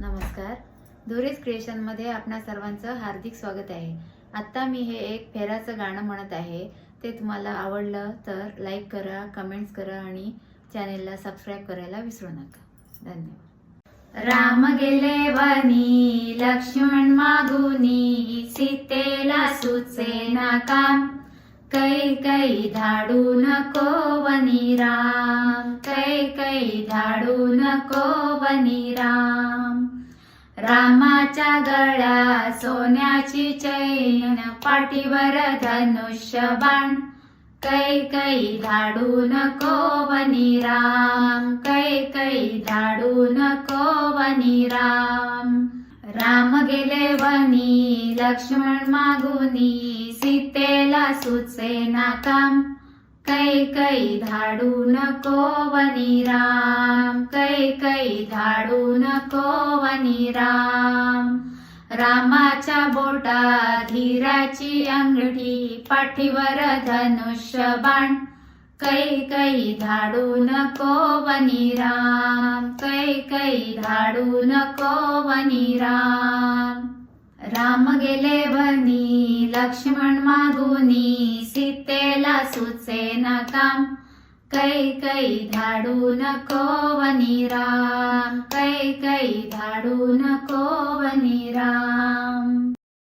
नमस्कार. धुरीज क्रिएशनमध्ये आपणा सर्वांचं हार्दिक स्वागत आहे. आत्ता मी हे एक फेराचं गाणं म्हणत आहे. ते तुम्हाला आवडलं तर लाईक करा कमेंट्स करा आणि चॅनेलला सबस्क्राईब करायला विसरू नका. धन्यवाद. राम गेले वनी लक्ष्मण मागुनी सीतेला सुचे ना काम कै कै धाडू नको वनी राम कै कै धाडू नको वनी राम. रामाच्या गळा सोन्याची चैन पाठीवर धनुष्य बाण कै कै धाडू नको वनी राम कै कै धाडू नको वनी राम राम गेले वनी लक्ष्मण मागुनी सीतेला सुचे नाकाम काम. कै कै धाडू नको वनी राम कै कै धाडू नको वनी राम। रामाच्या बोटा धीराची अंगठी पाठीवर धनुष्य बाण। कै कै धाडू नको वनी राम कै कै धाडू नको वनी राम। राम गेले वनी लक्ष्मण मागुनी सीते सुचे न काम कै कै धाडू नको वनी कै कै धाडू नको